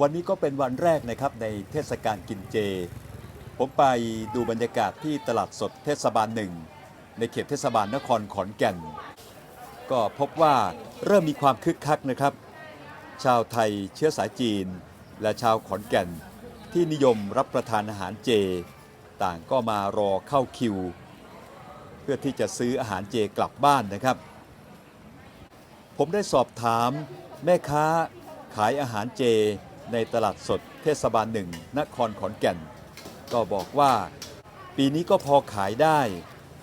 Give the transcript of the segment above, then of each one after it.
วันนี้ก็เป็นวันแรกนะครับในเทศกาลกินเจ ผมไปดูบรรยากาศที่ตลาดสดเทศบาลหนึ่งในเขตเทศบาลนครขอนแก่น ก็พบว่าเริ่มมีความคึกคักนะครับ ชาวไทยเชื้อสายจีน และชาวขอนแก่น ที่นิยมรับประทานอาหารเจ ต่างก็มารอเข้าคิว เพื่อที่จะซื้ออาหารเจกลับบ้านนะครับ ผมได้สอบถามแม่ค้าขายอาหารเจ ในตลาดสดเทศบาลหนึ่งนครขอนแก่น ก็บอกว่าปีนี้ก็พอขายได้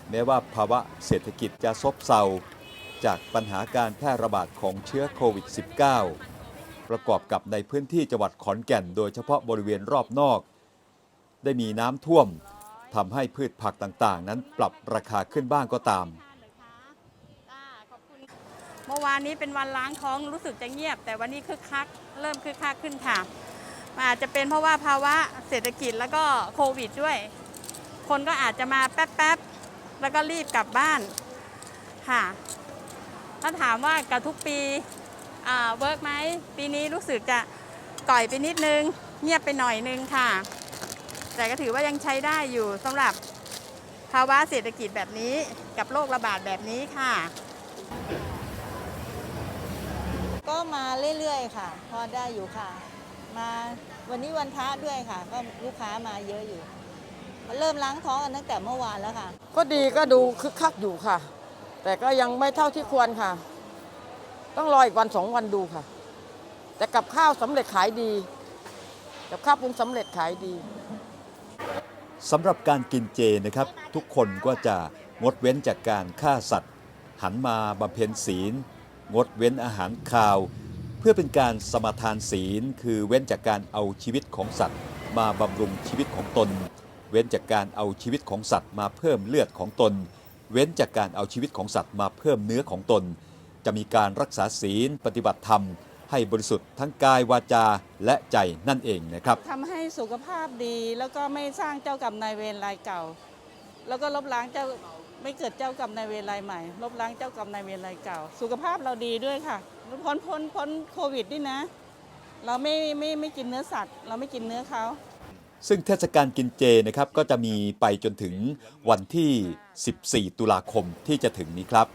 แม้ว่าภาวะเศรษฐกิจจะซบเซา จากปัญหาการแพร่ระบาดของเชื้อโควิด -19 ประกอบกับในพื้นที่จังหวัดขอนแก่น โดยเฉพาะบริเวณรอบนอก ได้มีน้ำท่วมทำให้พืชผักต่างๆ นั้นปรับราคาขึ้นบ้างก็ตาม เมื่อวานนี้เป็นวันล้างท้องรู้สึกจะเงียบ แต่วันนี้คึกคักเริ่มคึกคักขึ้นค่ะอาจจะเป็นเพราะว่าภาวะเศรษฐกิจแล้วก็โควิดด้วย คนก็อาจจะมาแป๊บๆแล้วก็รีบกลับบ้านค่ะ ถ้าถามว่ากับทุกปีเวิร์กไหมปีนี้รู้สึกจะก่อยไปนิดนึง เงียบไปหน่อยนึงค่ะ แต่ก็ถือว่ายังใช้ได้อยู่สำหรับภาวะเศรษฐกิจแบบนี้กับโรคระบาดแบบนี้ค่ะ มาเรื่อยๆ ค่ะ พอได้อยู่ค่ะ มาวันนี้วันพระด้วยค่ะ ก็ลูกค้ามาเยอะอยู่ เริ่มล้างท้องกันตั้งแต่เมื่อวานแล้วค่ะ ก็ดีก็ดูคึกคักอยู่ค่ะ แต่ก็ยังไม่เท่าที่ควรค่ะ ต้องรออีกวันสองวันดูค่ะ แต่กับข้าวสำเร็จขายดี กับข้าวปรุงสำเร็จขายดีสำหรับการกินเจนะครับ ทุกคนก็จะงดเว้นจากการฆ่าสัตว์ หันมาบำเพ็ญศีล งดเว้นอาหารคาว เพื่อเป็นการสมาทานศีล คือเว้นจากการเอาชีวิตของสัตว์ มาบำรุงชีวิตของตน เว้นจากการเอาชีวิตของสัตว์ มาเพิ่มเลือดของตน เว้นจากการเอาชีวิตของสัตว์มาเพิ่มเนื้อของตน จะมีการรักษาศีลปฏิบัติธรรมให้บริสุทธิ์ทั้งกายวาจาและใจนั่นเองนะครับทำให้สุขภาพดีแล้วก็ไม่สร้างเจ้ากรรมนายเวรรายเก่า แล้วก็ลบล้างเจ้า ไม่เกิดเจ้ากรรมนายเวรรายใหม่ลบล้างเจ้ากรรมนายเวรรายเก่า สุขภาพเราดีด้วยค่ะพ้นพ้นพ้นโควิดด้วยนะ เราไม่ไม่ไม่กินเนื้อสัตว์ เราไม่กินเนื้อเขาซึ่งเทศกาลกินเจนะครับก็จะมีไปจนถึงวันที่ 14 ตุลาคมที่จะถึงนี้ครับ